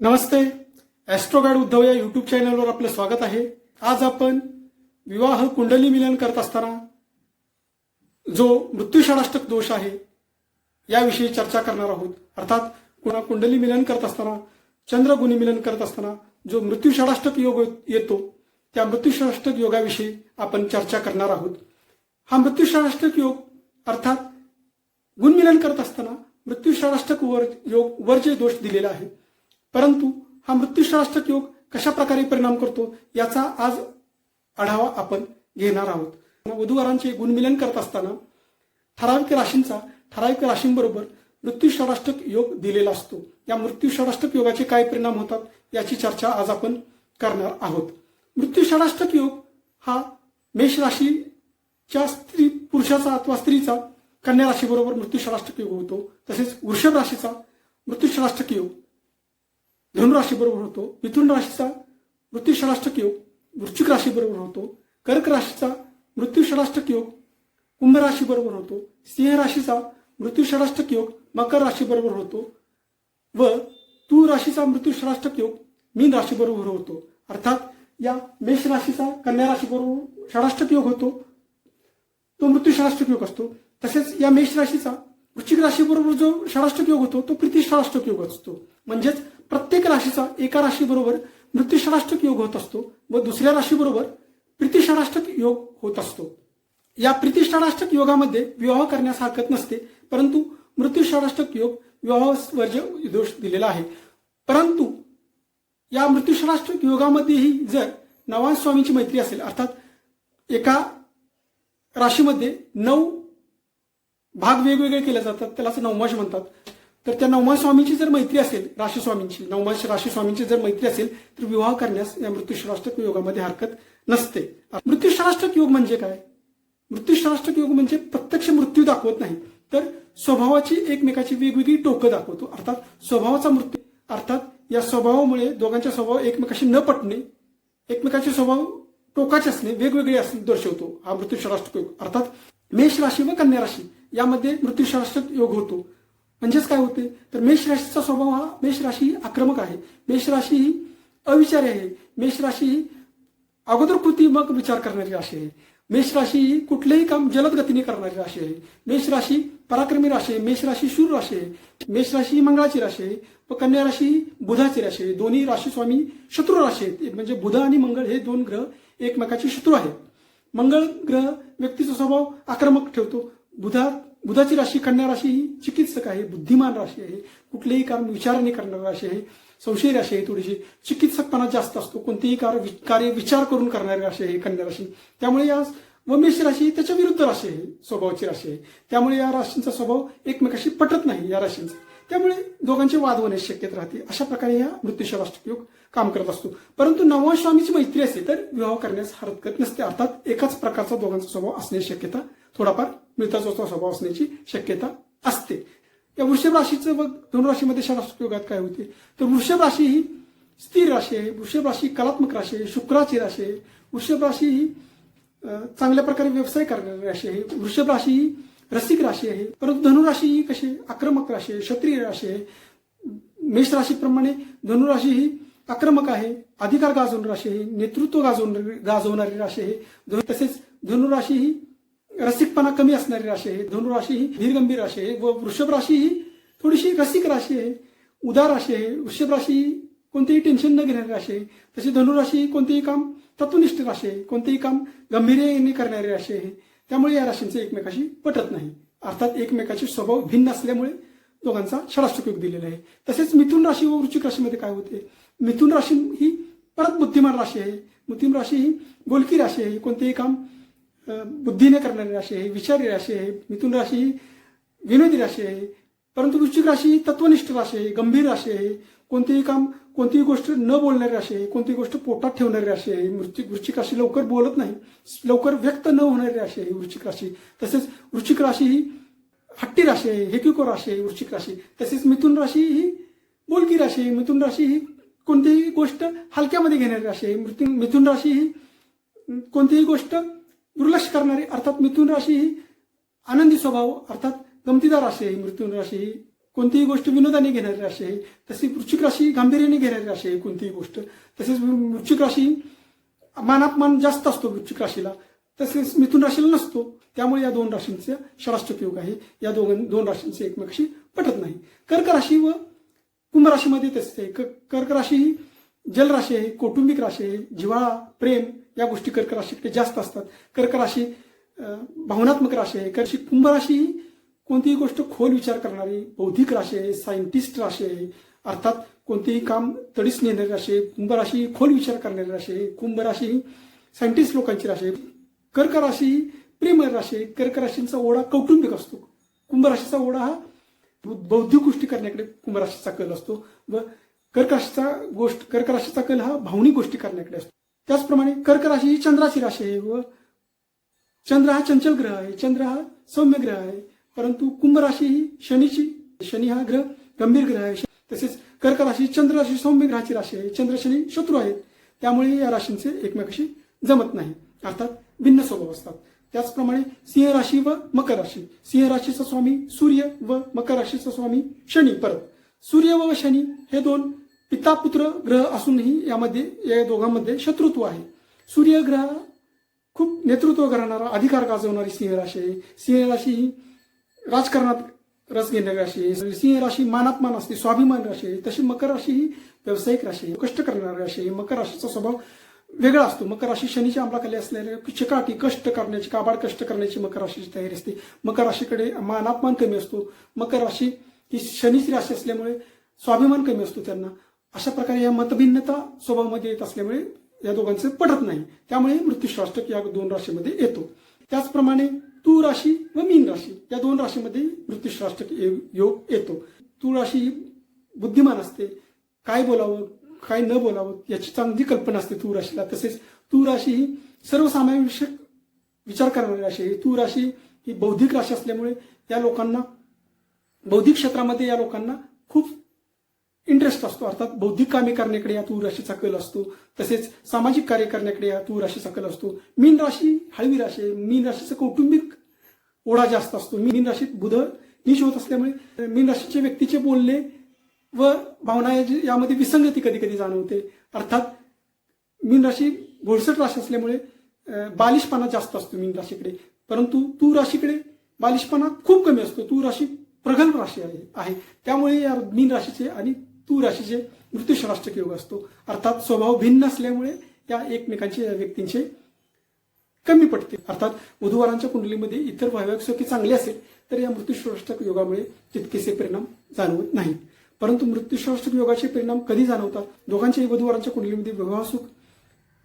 नमस्ते. ॲस्ट्रोगाड उद्धव या युट्यूब चॅनलवर आपलं स्वागत आहे. आज आपण विवाह कुंडली मिलन करत असताना जो मृत्यूषाडाष्टक दोष आहे याविषयी चर्चा करणार आहोत. अर्थात कुणा कुंडली मिलन करत असताना चंद्रगुणी मिलन करत असताना जो मृत्यूषाडाष्टक योग येतो त्या मृत्यूषाडाष्टक योगाविषयी आपण चर्चा करणार आहोत. हा मृत्यूषाडाष्टक योग अर्थात गुणमिलन करत असताना मृत्यूषाडाष्टक वर योग वर जे दोष दिलेला आहे परंतु हा मृत्यूषाष्टक योग कशा प्रकारे परिणाम करतो याचा आज आढावा आपण घेणार आहोत. वधूवरांचे गुणमिलन करत असताना ठराविक राशींचा ठराविक राशींबरोबर मृत्यूषाडाष्टक योग दिलेला असतो. या मृत्यूषाडाष्टक योगाचे काय परिणाम होतात याची चर्चा आज आपण करणार आहोत. मृत्यूषाडाष्टक योग हा मेष राशीच्या स्त्री पुरुषाचा अथवा स्त्रीचा कन्या राशीबरोबर मृत्यूषाडाष्टक योग होतो. तसेच वृषभ राशीचा मृत्यूषाडाष्टक योग धनुराशी बरोबर होतो मिथुन राशीचा मृत्यू षडाष्टक योग वृश्चिक राशी बरोबर होतो कर्क राशीचा मृत्यू षडाष्टक योग कुंभ राशी बरोबर होतो सिंह राशीचा मृत्यू षडाष्टक योग मकर राशी बरोबर होतो व तू राशीचा मृत्यू षडाष्टक योग मीन राशी बरोबर होतो. अर्थात या मेष राशीचा कन्या राशी बरोबर षडाष्टक योग होतो तो मृत्यू षडाष्टक योग असतो. तसेच या मेष राशीचा वृश्चिक राशीबरोबर जो षडाष्टक योग होतो तो प्रीती षडाष्टक योग असतो. म्हणजेच प्रत्येक राशीचा एका राशीबरोबर मृत्यूषराष्ट्रक योग होत असतो व दुसऱ्या राशीबरोबर प्रितिषराष्ट्रक षडाष्टक योग होत असतो. या प्रीती योगामध्ये विवाह करण्यास हरकत नसते परंतु मृत्यूषराष्ट्रक षडाष्टक योग विवाह वर्ज दोष दिलेला आहे. परंतु या मृत्यूषराष्ट्रक योगामध्येही जर नवान स्वामींची मैत्री असेल अर्थात एका राशीमध्ये नऊ भाग वेगवेगळे केले जातात त्यालाच नवमाश म्हणतात. तर त्या नवमाश स्वामींची जर मैत्री असेल राशी स्वामींची नवमाश राशी स्वामींची जर मैत्री असेल तर विवाह करण्यास या मृत्यूश्राष्टक योगामध्ये हरकत नसते. मृत्यूश्राष्टक योग म्हणजे काय? मृत्यूश्राष्टक योग म्हणजे प्रत्यक्ष मृत्यू दाखवत नाही तर स्वभावाची एकमेकाची वेगवेगळी टोकं दाखवतो. अर्थात स्वभावाचा मृत्यू अर्थात या स्वभावामुळे दोघांच्या स्वभाव एकमेकाशी न पटणे एकमेकाचे स्वभाव टोकाचे असणे वेगवेगळे असणे दर्शवतो हा मृत्यूश्राष्टक योग अर्थात मेष राशी व कन्या राशी यामध्ये मृत्यूशास्त्रक योग होतो. म्हणजेच काय होते? तर मेष राशीचा स्वभाव हा मेष राशी आक्रमक आहे. मेष राशी ही अविचारी आहे. मेष राशी ही अगोदर कृती मग विचार करणारी राशी आहे. मेष राशी ही कुठलेही काम जलद गतीने करणारी राशी आहे. मेष राशी पराक्रमी राशी आहे. मेष राशी शूर राशी आहे. मेष राशी ही मंगळाची राशी आहे. व कन्या राशी बुधाची राशी आहे. दोन्ही राशी स्वामी शत्रू राशी आहेत. एक म्हणजे बुध आणि मंगळ हे दोन ग्रह एकमेकाचे शत्रू आहेत. मंगळ ग्रह व्यक्तीचा स्वभाव आक्रमक ठेवतो. बुधा बुधाची राशी कन्या राशी ही चिकित्सक आहे बुद्धिमान राशी आहे कुठलेही काम विचाराने करणारी राशी आहे संशय राशी आहे थोडीशी. चिकित्सकपणा जास्त असतो कोणतेही कार्य कार्य विचार करून करणारी राशी आहे कन्या राशी. त्यामुळे या व मेष राशी त्याच्या विरुद्ध राशी आहे स्वभावाची राशी आहे. त्यामुळे या राशींचा स्वभाव एकमेकाशी पटत नाही या राशींचा. त्यामुळे दोघांचे वाद होण्याची शक्यता राहते. अशा प्रकारे या मृत्यूशराष्ट्र राष्ट्रयोग काम करत असतो. परंतु नववा स्वामीची मैत्री असेल तर विवाह करण्यास हरकत नसते. अर्थात एकाच प्रकारचा दोघांचा स्वभाव असण्याची शक्यता थोडाफार मृताचा स्वभाव असण्याची शक्यता असते. या वृषभ राशीचं मग दोन राशीमध्ये शास्त्र योगात काय होते? तर वृषभ राशी ही स्थिर राशी आहे. वृषभ राशी कलात्मक राशी आहे शुक्राची राशी आहे. वृषभ राशी ही चांगल्या प्रकारे व्यवसाय करणारी राशी आहे. वृषभ राशी ही रसिक राशी आहे. परंतु धनुराशी ही कशी आक्रमक राशी आहे क्षत्रिय राशी आहे. मेष राशीप्रमाणे धनुराशी ही आक्रमक आहे अधिकार गाजवणारी राशी आहे नेतृत्व गाजवणारी गाजवणारी राशी आहे. धनु- तसेच धनुराशी ही रसिकपणा कमी असणारी राशी आहे. धनुराशी ही धीरगंभीर राशी आहे. व वृषभ राशी ही थोडीशी रसिक राशी आहे. उदार राशी आहे. वृषभ राशी कोणतेही टेन्शन न घेणारी राशी आहे. तशी धनुराशी ही कोणतेही काम तत्वनिष्ठ राशी आहे. कोणतेही काम गंभीर्याने करणारी राशी आहे. त्यामुळे या राशींचे एकमेकाशी पटत नाही. अर्थात एकमेकाचे स्वभाव भिन्न असल्यामुळे दोघांचा षडाष्टक उपयोग दिलेला आहे. तसेच मिथुन राशी व वृश्चिक राशीमध्ये काय होते? मिथुन राशी ही परत बुद्धिमान राशी आहे. मिथुन राशी ही गोलकी राशी आहे. कोणतेही काम बुद्धीने करणारी राशी आहे विचारी राशी आहे मिथुन राशी ही विनोदी राशी आहे. परंतु वृश्चिक राशी ही तत्वनिष्ठ राशी आहे गंभीर राशी आहे. कोणतेही काम कोणतीही गोष्ट न बोलणारी राशी आहे कोणतीही गोष्ट पोटात ठेवणारी राशी आहे. वृश्चिक वृश्चिक राशी लवकर बोलत नाही लवकर व्यक्त न होणारी राशी आहे वृश्चिक राशी. तसेच वृश्चिक राशी ही हट्टी राशी आहे हेकिको राशी आहे वृश्चिक राशी. तसेच मिथुन राशी ही बोलकी राशी आहे. मिथुन राशी ही कोणतीही गोष्ट हलक्यामध्ये घेणारी राशी आहे. मृत्यू मिथुन राशी ही कोणतीही गोष्ट दुर्लक्ष करणारी अर्थात मिथुन राशी ही आनंदी स्वभाव अर्थात गमतीदार राशी आहे. मिथुन राशी ही कोणतीही गोष्ट विनोदाने घेणारी राशी आहे. तशी वृश्चिक राशी गांभीर्याने घेणारी राशी आहे कोणतीही गोष्ट. तसेच वृश्चिक राशी मानापमान जास्त असतो वृश्चिक राशीला. तसेच मिथुन राशीला नसतो. त्यामुळे या दोन राशींचे षडाष्टक योग आहे. या दोघां दोन राशींचे एकमेकाशी पटत नाही. कर्क राशी व कुंभ राशीमध्ये तसेच आहे. क- कर्क राशी ही जलराशी आहे कौटुंबिक राशी आहे जिव्हाळा प्रेम या गोष्टी कर्क राशीकडे जास्त असतात. कर्क राशी भावनात्मक राशी आहे. कर्क कुंभ राशी ही कोणतीही गोष्ट खोल विचार करणारी बौद्धिक राशी आहे सायंटिस्ट राशी आहे अर्थात कोणतेही काम तडीस नेणारी राशी आहे कुंभ राशी ही खोल विचार करणारी राशी आहे कुंभ राशी ही सायंटिस्ट लोकांची राशी आहे. कर्क राशी ही प्रेम राशी आहे. कर्क राशींचा ओढा कौटुंबिक असतो. कुंभ राशीचा ओढा हा बौद्धिक गोष्टी करण्याकडे कुंभ राशीचा कल असतो व कर्क राशीचा गोष्ट कर्क राशीचा कल हा भावनिक गोष्टी करण्याकडे असतो. त्याचप्रमाणे कर्क राशी ही चंद्राची राशी आहे व चंद्र हा चंचल ग्रह आहे चंद्र हा सौम्य ग्रह आहे. परंतु कुंभ राशी ही शनीची शनी हा ग्रह गंभीर ग्रह आहे. तसेच कर्क राशी चंद्र राशी सौम्य ग्रहाची राशी आहे. चंद्र शनी शत्रू आहेत. त्यामुळे या राशींचे एकमेकाशी जमत नाही. अर्थात भिन्न स्वभाव असतात. त्याचप्रमाणे सिंह राशी व मकर राशी सिंह राशीचा स्वामी सूर्य व मकर राशीचा स्वामी शनी परत. सूर्य व शनी हे दोन पिता पुत्र ग्रह असूनही यामध्ये या दोघांमध्ये शत्रुत्व आहे. सूर्य ग्रह खूप नेतृत्व करणारा अधिकार गाजवणारी सिंह राशी आहे. सिंह राशी ही राजकारणात रस घेणारी राशी आहे. सिंह राशी मानात्मान असते स्वाभिमान राशी आहे. तशी मकर राशी ही व्यावसायिक राशी आहे. कष्ट करणारी राशी आहे. मकर राशीचा स्वभाव वेगळा असतो. मकर राशी शनीच्या अंमलाखाली असलेल्या चिकाटी कष्ट करण्याची काबाड कष्ट करण्याची मकर राशीची तयारी असते. मकर राशीकडे मानापमान कमी असतो. मकर राशी ही शनीची राशी असल्यामुळे स्वाभिमान कमी असतो त्यांना. अशा प्रकारे या मतभिन्नता स्वभावामध्ये येत असल्यामुळे या दोघांचे पडत नाही. त्यामुळे मृत्यूश्राष्टक या दोन राशीमध्ये येतो. त्याचप्रमाणे तू राशी व मीन राशी या दोन राशीमध्ये मृत्यूश्राष्टक योग येतो. तू राशी ही बुद्धिमान असते. काय बोलावं काय न बोलावं याची चांगली कल्पना असते तू राशीला. तसेच तू राशी ही सर्वसामान्यविषयक विचार करणारी राशी आहे. तू राशी ही बौद्धिक राशी असल्यामुळे या लोकांना बौद्धिक क्षेत्रामध्ये या लोकांना खूप इंटरेस्ट असतो. अर्थात बौद्धिक कामे करण्याकडे या तूर राशीचा कल असतो. तसेच सामाजिक कार्य करण्याकडे या तूर राशीचा कल असतो. मीन राशी हळवी राशी आहे मीन राशीचा कौटुंबिक ओढा जास्त असतो. मीन राशीत बुध नीच होत असल्यामुळे मीन राशीचे व्यक्तीचे बोलणे व भावना यामध्ये विसंगती कधी कधी जाणवते. अर्थात मीन राशी घोळसट राशी असल्यामुळे बालिशपणा जास्त असतो मीन राशीकडे. परंतु तू राशीकडे बालिशपणा खूप कमी असतो. तू राशी प्रगल्भ राशी आहे. आहे. त्यामुळे या मीन राशीचे आणि तू राशीचे मृत्यूश्राष्टक योग असतो. अर्थात स्वभाव भिन्न असल्यामुळे या एकमेकांचे या व्यक्तींचे कमी पडते. अर्थात बुधवारांच्या कुंडलीमध्ये इतर वैवाहिक सुखी चांगले असेल तर या मृत्यूश्राष्टक योगामुळे तितकेसे परिणाम जाणवत नाहीत. परंतु मृत्यूश्राष्टक योगाचे परिणाम कधी जाणवतात? दोघांच्याही बुधवारांच्या कुंडलीमध्ये विवाह सुख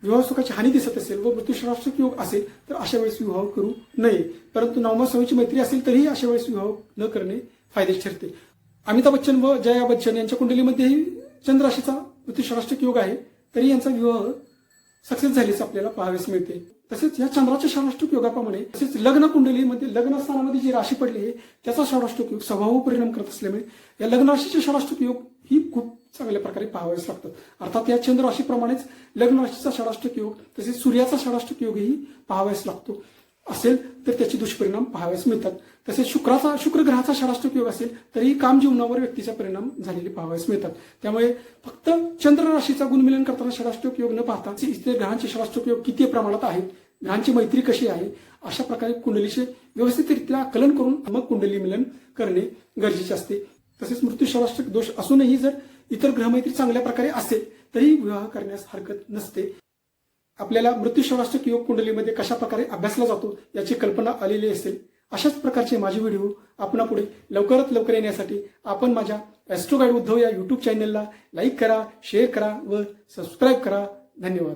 विवाह सुखाची हानी दिसत असेल व मृत्यूश्राष्टक योग असेल तर अशा वेळेस विवाह करू नये. परंतु नवमा सवयीची मैत्री असेल तरीही अशा वेळेस विवाह न करणे फायदेशीर ठरते. अमिताभ बच्चन व जया बच्चन यांच्या कुंडलीमध्येही चंद्राशीचा मृत्यूश्राष्टक योग आहे तरी यांचा विवाह सक्सेस झालेच आपल्याला पाहावेस मिळते. तसेच या चंद्राच्या षडाष्टक योगाप्रमाणे तसेच लग्न कुंडलीमध्ये लग्न स्थानामध्ये जी राशी पडली आहे त्याचा षडाष्टक योग स्वभाव परिणाम करत असल्यामुळे या लग्न राशीचे षडाष्टक योग ही खूप चांगल्या प्रकारे पाहावेच लागतात. अर्थात या चंद्र राशीप्रमाणेच लग्न राशीचा षडाष्टक योग तसेच सूर्याचा षडाष्टक योगही पाहावेच लागतो. असेल तर त्याचे दुष्परिणाम पाहाव्यास मिळतात. तसेच शुक्राचा शुक्र ग्रहाचा षडाष्टक योग असेल तरीही काम जीवनावर व्यक्तीचा परिणाम झालेले पाहाव्यास मिळतात. त्यामुळे फक्त चंद्र राशीचा गुणमिलन करताना षडाष्टक योग न पाहता इतर ग्रहांचे षडाष्टक योग किती प्रमाणात आहेत ग्रहांची मैत्री कशी आहे अशा प्रकारे कुंडलीचे व्यवस्थितरित्या आकलन करून मग कुंडली मिलन करणे गरजेचे असते. तसेच मृत्यू षडाष्टक दोष असूनही जर इतर ग्रहमैत्री चांगल्या प्रकारे असेल तरी विवाह करण्यास हरकत नसते. आपल्याला मृत्यूशनाष्टक योग कुंडलीमध्ये कशा प्रकारे अभ्यासला जातो याची कल्पना आलेली असेल अशाच प्रकारचे माझे व्हिडिओ आपणापुढे लवकरात लवकर येण्यासाठी आपण माझ्या ॲस्ट्रो गाईड उद्धव या यूट्यूब चॅनलला लाईक करा शेअर करा व सबस्क्राईब करा. धन्यवाद.